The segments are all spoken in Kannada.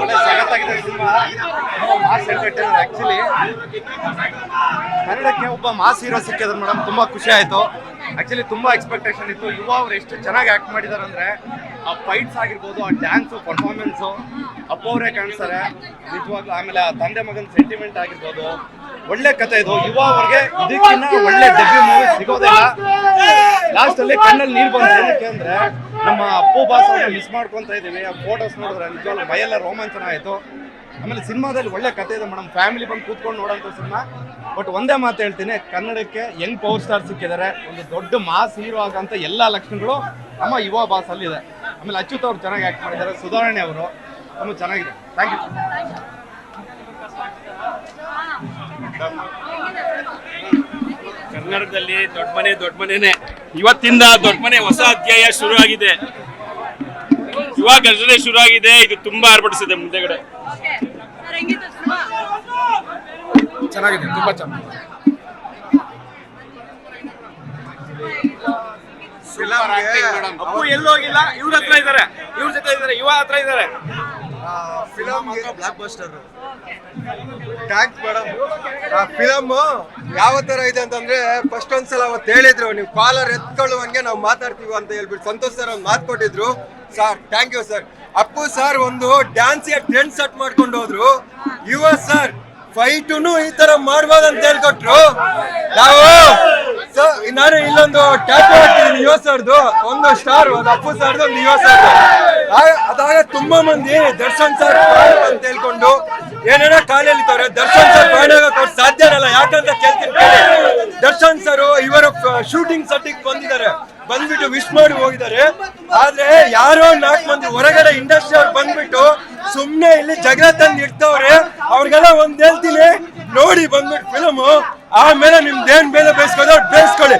ಒಳ್ಳೆ ಮಾಸ್ ಆಕ್ಚುಲಿ ಕನ್ನಡಕ್ಕೆ ಒಬ್ಬ ಮಾಸ್ ಹೀರೋ ಸಿಕ್ಕಿದ್ರು ಮೇಡಮ್ ತುಂಬಾ ಖುಷಿ ಆಯ್ತು. ಆಕ್ಚುಲಿ ತುಂಬಾ ಎಕ್ಸ್ಪೆಕ್ಟೇಷನ್ ಇತ್ತು. ಯುವ ಅವ್ರು ಎಷ್ಟು ಚೆನ್ನಾಗಿ ಆಕ್ಟ್ ಮಾಡಿದಾರೆ ಅಂದ್ರೆ ಆ ಫೈಟ್ಸ್ ಆಗಿರ್ಬೋದು, ಆ ಡ್ಯಾನ್ಸು ಪರ್ಫಾರ್ಮೆನ್ಸು ಅಪ್ಪ ಅವರೇ ಕಾಣಿಸ್ತಾರೆ. ನಿಜವಾಗ್ಲೂ ಆಮೇಲೆ ಆ ತಂದೆ ಮಗನ ಸೆಂಟಿಮೆಂಟ್ ಆಗಿರ್ಬೋದು. ಒಳ್ಳೆ ಕತೆ ಇದು. ಯುವ ಅವ್ರಿಗೆ ಇದಕ್ಕಿಂತ ಒಳ್ಳೆ ಡೆಬ್ಯೂ ಮೂವಿ ಸಿಗೋದಿಲ್ಲ ಲಾಸ್ಟ್ ಅಲ್ಲಿ ಕಣ್ಣಲ್ಲಿ ನೀರು ಬಂದ್ರೆ ಏನಕ್ಕೆ ಅಂದ್ರೆ ನಮ್ಮ ಅಪ್ಪು ಬಾಸ್ ಅವ್ರನ್ನ ಮಿಸ್ ಮಾಡ್ಕೊಂತ ಇದೀವಿ ಆ ಫೋಟೋಸ್ ನೋಡಿದ್ರೆ ನಿಜವಾಗ್ಲೂ ಮೈಯೆಲ್ಲ ರೋಮಾಂಚನ ಆಯ್ತು. ಆಮೇಲೆ ಸಿನಿಮಾದಲ್ಲಿ ಒಳ್ಳೆ ಕತೆ ಇದೆ ಮೇಡಮ್. ಫ್ಯಾಮಿಲಿ ಬಂದು ಕೂತ್ಕೊಂಡು ನೋಡೋಂಥ ಸಿನಿಮಾ. ಬಟ್ ಒಂದೇ ಮಾತು ಹೇಳ್ತೀನಿ ಕನ್ನಡಕ್ಕೆ ಯಂಗ್ ಪವರ್ ಸ್ಟಾರ್ ಸಿಕ್ಕಿದ್ದಾರೆ. ಒಂದು ದೊಡ್ಡ ಮಾಸ್ ಹೀರೋ ಆಗಂತ ಎಲ್ಲ ಲಕ್ಷಣಗಳು ನಮ್ಮ ಯುವ ಬಾಸ್ ಅಲ್ಲಿದೆ ಆಮೇಲೆ ಅಚ್ಯುತ್ ಅವರು ಚೆನ್ನಾಗಿ ಆಕ್ಟ್ ಮಾಡಿದ್ದಾರೆ. ಸುಧಾರಣೆ ಅವರು ತುಂಬ ಚೆನ್ನಾಗಿದೆ. ಥ್ಯಾಂಕ್ ಯು ಕರ್ನಾಟಕದಲ್ಲಿ ದೊಡ್ಡ ಮನೆ ದೊಡ್ಡ ಮನೆನೇ. ಇವತ್ತಿಂದ ದೊಡ್ಡ ಮನೆ ಹೊಸ ಅಧ್ಯಾಯ ಶುರು ಆಗಿದೆ ಯುವ ಗರ್ಜನೆ ಶುರು ಆಗಿದೆ ಇದು ತುಂಬಾ ಆರ್ಭಟಿಸಿದೆ ಮುಂದೆಗಡೆ. ಚೆನ್ನಾಗಿದೆ ತುಂಬಾ ಚೆನ್ನಾಗಿದೆ. ಅಪ್ಪು ಎಲ್ಲೋಗಿಲ್ಲ ಇವ್ರ ಹತ್ರ ಇದಾರೆ. ಇವ್ರ ಜೊತೆ ಇದಾರೆ. ಯುವ ಹತ್ರ ಇದಾರೆ. Film blockbuster thanks madam ಆ ಫಿಲಮ್ ಯಾವ ತರ ಇದೆ ಅಂತಂದ್ರೆ ಫಸ್ಟ್ ಒಂದ್ಸಲ ಅವತ್ತು ಹೇಳಿದ್ರು ನೀವು ಕಾಲರ್ ಎತ್ಕೊಳ್ಳುವಂಗೆ ನಾವು ಮಾತಾಡ್ತೀವಿ ಅಂತ ಹೇಳ್ಬಿಟ್ಟು ಸಂತೋಷ್ ಸರ್ ಒಂದು ಮಾತು ಕೊಟ್ಟಿದ್ರು. Sir thank you sir Appu sir ಒಂದು ಡ್ಯಾನ್ಸ್ಗೆ ಟ್ರೆಂಡ್ ಸೆಟ್ ಮಾಡ್ಕೊಂಡು ಹೋದ್ರು. ಯುವ ಸರ್ ಫೈಟುನು ಈ ತರ ಮಾಡ್ಬೋದಂತ ಅಂತ ಹೇಳ್ಕೊಟ್ರು. ನಾವು ಸೊ ನಾನು ಇಲ್ಲೊಂದು ಹಾಕಿದ್ದೀನಿ ಯುವ ಸರ್ದು. ಒಂದು ಸ್ಟಾರ್ ಒಂದು ಅಪ್ಪು ಸರ್ದು ಒಂದು ಸರ್ದು. ಅದಾಗ ತುಂಬಾ ಮಂದಿ ದರ್ಶನ್ ಸರ್ ಅಂತ ಹೇಳ್ಕೊಂಡು ಏನೇನೋ ಕಾಲ ಎಳಿತಾರೆ ದರ್ಶನ್ ಸರ್ ಬಾಣಾಗಕ್ಕೆ ಅವ್ರು ಸಾಧ್ಯನಲ್ಲ ಯಾಕಂತ ಕೇಳ್ತೀನಿ ದರ್ಶನ್ ಸರ್ ಇವರ ಶೂಟಿಂಗ್ ಸೆಟ್ಟಿಗೆ ಬಂದಿದ್ದಾರೆ. ಬಂದ್ಬಿಟ್ಟು ವಿಶ್ ಮಾಡಿ ಹೋಗಿದ್ದಾರೆ. ಆದ್ರೆ ಯಾರೋ ನಾಲ್ಕು ಮಂದಿ ಹೊರಗಡೆ ಇಂಡಸ್ಟ್ರಿ ಅವ್ರು ಬಂದ್ಬಿಟ್ಟು ಸುಮ್ನೆ ಇಲ್ಲಿ ಜಗಳ ತಂದು ಇಡ್ತವ್ರೆ. ಅವ್ರಿಗೆಲ್ಲ ಒಂದ್ ಹೇಳ್ತೀನಿ. ನೋಡಿ ಬಂದ್ಬಿಟ್ಟು ಫಿಲಮ್ ಆಮೇಲೆ ನಿಮ್ದೇನ್ ಬೇಲೆ ಬೇಯಿಸ್ಕೋದು ಅವ್ರು ಬೇಯಿಸ್ಕೊಳ್ಳಿ?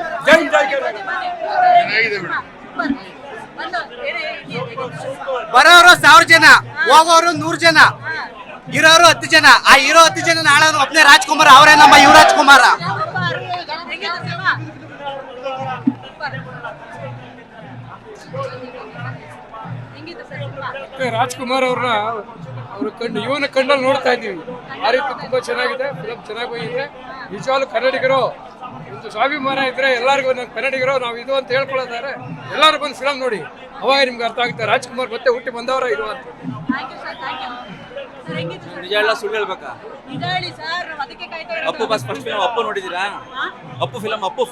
ಬರೋರು ಸಾವಿರ ಜನ ಹೋಗೋರು ನೂರು ಜನ ಇರೋರು ಹತ್ತು ಜನ ಆ ಇರೋ ಹತ್ತು ಜನ ನಾಳೆ ಒಬ್ಬನೇ ರಾಜ್ಕುಮಾರ್ ಅವರೇ ನಮ್ಮ ಯುವರಾಜ್ ಕುಮಾರ ಸೂಪರ್. ಹೆಂಗಿತ್ತು ಸಿನಿಮಾ ಸೂಪರ್. ಹೆಂಗಿತ್ತು ಸರ್ ಸಿನಿಮಾ ಮತ್ತೆ ರಾಜ್ಕುಮಾರ್ ಅವ್ರನ್ನ ಅವ್ರ ಕಣ್ಣು ಇವನ ಕಣ್ಣಲ್ಲಿ ನೋಡ್ತಾ ಇದ್ದೀವಿ ಆ ರೀತಿ ತುಂಬಾ ಚೆನ್ನಾಗಿದೆ ಫಿಲಮ್ ಚೆನ್ನಾಗಿ ಹೋಗಿದೆ ನಿಜವಾಗ್ಲೂ ಕನ್ನಡಿಗರು ಒಂದು ಸ್ವಾಭಿಮಾನ ಇದ್ರೆ ಎಲ್ಲರಿಗೂ ನಾವು ಕನ್ನಡಿಗರು ನಾವು ಇದು ಅಂತ ಹೇಳ್ಕೊಳ್ಳೋದಾರೆ ಎಲ್ಲರೂ ಬಂದು ಫಿಲಮ್ ನೋಡಿ. ಅವಾಗ ನಿಮ್ಗೆ ಅರ್ಥ ಆಗುತ್ತೆ ರಾಜ್ಕುಮಾರ್ ಮತ್ತೆ ಹುಟ್ಟಿ ಬಂದವರ ಇದು ಅಂತ. Thank you sir thank you sir ನಿಜ ಎಲ್ಲ ಸುಳ್ಳು ಹೇಳ್ಬೇಕಾ. ಅಪ್ಪು ಬಸ್ ಫಸ್ಟ್ ಫಿಲಮ್ ಅಪ್ಪು ನೋಡಿದ್ದೀರಾ ಹಾ? ಅಪ್ಪು ಫಿಲಮ್ ಅಪ್ಪು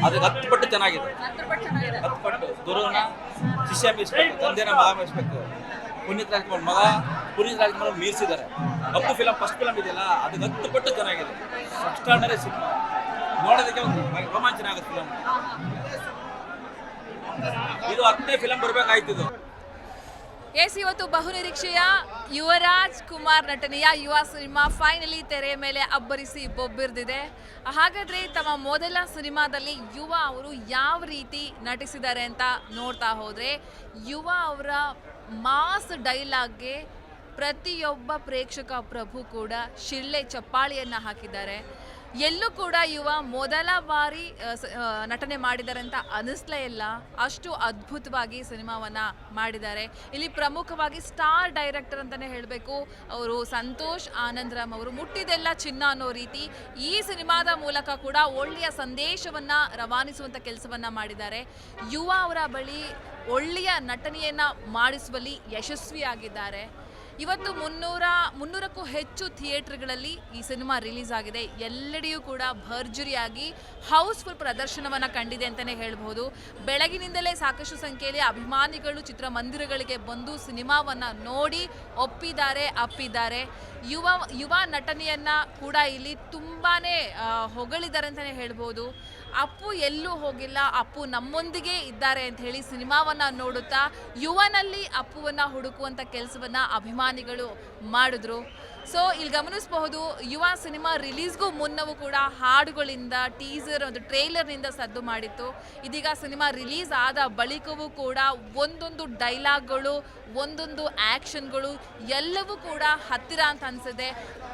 ಅದಕ್ಕೆ ಹತ್ತು ಪಟ್ಟು ಚೆನ್ನಾಗಿದೆ. ಹತ್ತು ಪಟ್ಟು ಚೆನ್ನಾಗಿದೆ. ಹತ್ತು ಪಟ್ಟು. ದುರ್ಗನ ಶಿಷ್ಯ ಮೀರಿಸ್ಬೇಕು ತಂದೆನ ಮಗ ಮೀರಿಸ್ಬೇಕು ಪುನೀತ್ ರಾಜ್ಕುಮಾರ್ ಮಗ ಪುನೀತ್ ರಾಜ್ಕುಮಾರ್ ಮೀರಿಸಿದ್ದಾರೆ. ಹತ್ತು ಫಿಲಮ್ ಫಸ್ಟ್ ಫಿಲಮ್ ಇದೆಯಲ್ಲ, ಅದು ಹತ್ತು ಪಟ್ಟು ಚೆನ್ನಾಗಿದೆ ಎಕ್ಸ್ಟ್ರಾಡನರಿ ಸಿನಿಮಾ ನೋಡೋದಕ್ಕೆ ಒಂದು ರೋಮಾಂಚನ ಆಗುತ್ತೆ ಫಿಲಮ್ ಇದು ಹತ್ತನೇ ಫಿಲಮ್ ಇದು. ಎಸ್, ಇವತ್ತು ಬಹುನಿರೀಕ್ಷೆಯ ಯುವರಾಜ್ ಕುಮಾರ್ ನಟನೆಯ ಯುವ ಸಿನಿಮಾ ಫೈನಲಿ ತೆರೆ ಮೇಲೆ ಅಬ್ಬರಿಸಿ ಬೊಬ್ಬಿರ್ದಿದೆ. ಹಾಗಾದ್ರೆ ತಮ್ಮ ಮೊದಲ ಸಿನಿಮಾದಲ್ಲಿ ಯುವ ಅವರು ಯಾವ ರೀತಿ ನಟಿಸಿದ್ದಾರೆ ಅಂತ ನೋಡ್ತಾ ಹೋದ್ರೆ, ಯುವ ಅವರ ಮಾಸ್ ಡೈಲಾಗ್ಗೆ ಪ್ರತಿಯೊಬ್ಬ ಪ್ರೇಕ್ಷಕ ಪ್ರಭು ಕೂಡ ಶಿಳ್ಳೆ ಚಪ್ಪಾಳಿಯನ್ನು ಹಾಕಿದ್ದಾರೆ. ಎಲ್ಲೂ ಕೂಡ ಯುವ ಮೊದಲ ಬಾರಿ ನಟನೆ ಮಾಡಿದ್ದಾರೆ ಅಂತ ಅನಿಸ್ಲೇ ಇಲ್ಲ. ಅಷ್ಟು ಅದ್ಭುತವಾಗಿ ಸಿನಿಮಾವನ್ನು ಮಾಡಿದ್ದಾರೆ. ಇಲ್ಲಿ ಪ್ರಮುಖವಾಗಿ ಸ್ಟಾರ್ ಡೈರೆಕ್ಟರ್ ಅಂತಲೇ ಹೇಳಬೇಕು. ಅವರು ಸಂತೋಷ್ ಆನಂದ್ರಾಮ್ ಅವರು ಮುಟ್ಟಿದೆಲ್ಲ ಚಿನ್ನ ಅನ್ನೋ ರೀತಿ ಈ ಸಿನಿಮಾದ ಮೂಲಕ ಕೂಡ ಒಳ್ಳೆಯ ಸಂದೇಶವನ್ನು ರವಾನಿಸುವಂಥ ಕೆಲಸವನ್ನು ಮಾಡಿದ್ದಾರೆ. ಯುವ ಅವರ ಬಳಿ ಒಳ್ಳೆಯ ನಟನೆಯನ್ನು ಮಾಡಿಸುವಲ್ಲಿ ಯಶಸ್ವಿಯಾಗಿದ್ದಾರೆ. ಇವತ್ತು ಮುನ್ನೂರ, ಮುನ್ನೂರಕ್ಕೂ ಹೆಚ್ಚು ಥಿಯೇಟರ್ಗಳಲ್ಲಿ ಈ ಸಿನಿಮಾ ರಿಲೀಸ್ ಆಗಿದೆ ಎಲ್ಲೆಡೆಯೂ ಕೂಡ ಭರ್ಜರಿಯಾಗಿ ಹೌಸ್ಫುಲ್ ಪ್ರದರ್ಶನವನ್ನು ಕಂಡಿದೆ ಅಂತಲೇ ಹೇಳ್ಬೋದು ಬೆಳಗಿನಿಂದಲೇ ಸಾಕಷ್ಟು ಸಂಖ್ಯೆಯಲ್ಲಿ ಅಭಿಮಾನಿಗಳು, ಚಿತ್ರಮಂದಿರಗಳಿಗೆ ಬಂದು ಸಿನಿಮಾವನ್ನು ನೋಡಿ ಒಪ್ಪಿದ್ದಾರೆ, ಅಪ್ಪಿದ್ದಾರೆ. ಯುವ ಯುವ ನಟನೆಯನ್ನು ಕೂಡ ಇಲ್ಲಿ ತುಂಬಾ ಹೊಗಳಿದ್ದಾರೆ ಅಂತಲೇ ಹೇಳ್ಬೋದು ಅಪ್ಪು ಎಲ್ಲೂ ಹೋಗಿಲ್ಲ, ಅಪ್ಪು ನಮ್ಮೊಂದಿಗೆ ಇದ್ದಾರೆ ಅಂತ ಹೇಳಿ ಸಿನಿಮಾವನ್ನು ನೋಡುತ್ತಾ ಯುವನಲ್ಲಿ ಅಪ್ಪುವನ್ನು ಹುಡುಕುವಂಥ ಕೆಲಸವನ್ನು ಕೆಲಸವನ್ನ ಅಭಿಮಾನಿಗಳು ಮಾಡಿದ್ರು. ಸೊ ಇಲ್ಲಿ ಗಮನಿಸಬಹುದು, ಯುವ ಸಿನಿಮಾ ರಿಲೀಸ್ಗೂ ಮುನ್ನವೂ ಕೂಡ ಹಾಡುಗಳಿಂದ ಟೀಸರ್ ಒಂದು ಟ್ರೇಲರ್ನಿಂದ ಸದ್ದು ಮಾಡಿತ್ತು. ಇದೀಗ ಸಿನಿಮಾ ರಿಲೀಸ್ ಆದ ಬಳಿಕವೂ ಕೂಡ ಒಂದೊಂದು ಡೈಲಾಗ್ಗಳು ಒಂದೊಂದು ಆ್ಯಕ್ಷನ್ಗಳು ಎಲ್ಲವೂ ಕೂಡ ಹತ್ತಿರ ಅಂತ ಅನಿಸುತ್ತೆ.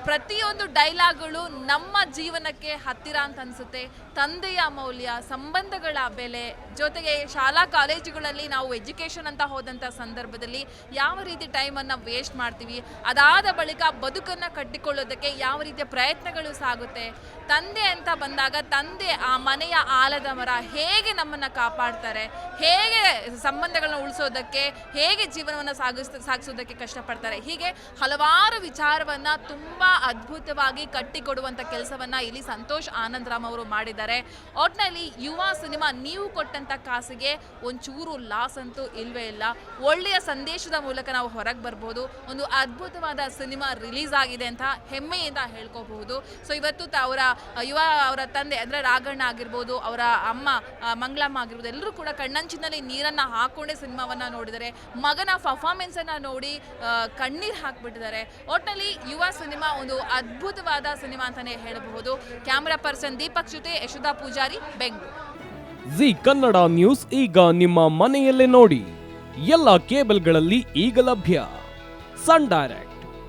ಪ್ರತಿಯೊಂದು ಡೈಲಾಗ್ಗಳು ನಮ್ಮ ಜೀವನಕ್ಕೆ ಹತ್ತಿರ ಅಂತ ಅನಿಸುತ್ತೆ. ತಂದೆಯ ಮೌಲ್ಯ, ಸಂಬಂಧಗಳ ಬೆಲೆ, ಜೊತೆಗೆ ಶಾಲಾ ಕಾಲೇಜುಗಳಲ್ಲಿ ನಾವು ಎಜುಕೇಷನ್ ಅಂತ ಹೋದಂಥ ಸಂದರ್ಭದಲ್ಲಿ ಯಾವ ರೀತಿ ಟೈಮನ್ನು ವೇಸ್ಟ್ ಮಾಡ್ತೀವಿ, ಅದಾದ ಬಳಿಕ ಬದುಕನ್ನು ಕಟ್ಟಿಕೊಳ್ಳೋದಕ್ಕೆ ಯಾವ ರೀತಿಯ ಪ್ರಯತ್ನಗಳು ಸಾಗುತ್ತೆ? ತಂದೆ ಅಂತ ಬಂದಾಗ ತಂದೆ ಆ ಮನೆಯ ಆಲದ ಮರ ಹೇಗೆ ನಮ್ಮನ್ನು ಕಾಪಾಡ್ತಾರೆ? ಹೇಗೆ ಸಂಬಂಧಗಳನ್ನ ಉಳಿಸೋದಕ್ಕೆ, ಹೇಗೆ ಜೀವನವನ್ನು ಸಾಗಿಸ್, ಸಾಗಿಸೋದಕ್ಕೆ ಕಷ್ಟಪಡ್ತಾರೆ? ಹೀಗೆ ಹಲವಾರು ವಿಚಾರವನ್ನು ತುಂಬ ಅದ್ಭುತವಾಗಿ ಕಟ್ಟಿಕೊಡುವಂಥ ಕೆಲಸವನ್ನು ಇಲ್ಲಿ ಸಂತೋಷ್ ಆನಂದರಾಮ್ ಅವರು ಮಾಡಿದ್ದಾರೆ. ಒಟ್ಟಿನಲ್ಲಿ ಯುವ ಸಿನಿಮಾ ನೀವು ಕೊಟ್ಟಂಥ ಕಾಸಿಗೆ ಒಂಚೂರು ಲಾಸ್ ಅಂತೂ ಇಲ್ವೇ ಇಲ್ಲ. ಒಳ್ಳೆಯ ಸಂದೇಶದ ಮೂಲಕ ನಾವು ಹೊರಗೆ ಬರ್ಬೋದು. ಒಂದು ಅದ್ಭುತವಾದ ಸಿನಿಮಾ ರಿಲೀಸ್ ಆಗಿದೆ ಅಂತ ಹೆಮ್ಮೆಯಿಂದ ಹೇಳ್ಕೋಬಹುದು. ಸೊ ಇವತ್ತು ಅವರ ಯುವ ಅವರ ತಂದೆ ಅಂದರೆ ರಾಘಣ್ಣ ಆಗಿರ್ಬೋದು, ಅವರ ಅಮ್ಮ ಮಂಗಳಮ್ಮ ಆಗಿರ್ಬೋದು, ಎಲ್ಲರೂ ಕೂಡ ಕಣ್ಣಂಚಿನಲ್ಲಿ ನೀರನ್ನು ಹಾಕೊಂಡೇ ಸಿನಿಮಾವನ್ನು ನೋಡಿದರೆ, ಮಗನ ಪರ್ಫಾರ್ಮೆನ್ಸನ್ನು ನೋಡಿ ಕಣ್ಣೀರ್ ಕಣ್ಣೀರು ಹಾಕ್ಬಿಟ್ಟಿದ್ದಾರೆ. ಒಟ್ಟಿನಲ್ಲಿ ಯುವ ಸಿನಿಮಾ ಒಂದು ಅದ್ಭುತವಾದ ಸಿನಿಮಾ ಅಂತಾನೆ ಹೇಳಬಹುದು. ಕ್ಯಾಮ್ರಾ ಪರ್ಸನ್ ದೀಪಕ್ ಜೊತೆ ಯಶೋಧಾ ಪೂಜಾರಿ, ಬೆಂಗಳೂರು. ಜಿ ಕನ್ನಡ ನ್ಯೂಸ್ ಈಗ ನಿಮ್ಮ ಮನೆಯಲ್ಲೇ ನೋಡಿ. ಎಲ್ಲ ಕೇಬಲ್ಗಳಲ್ಲಿ ಈಗ ಲಭ್ಯ. Sun Direct.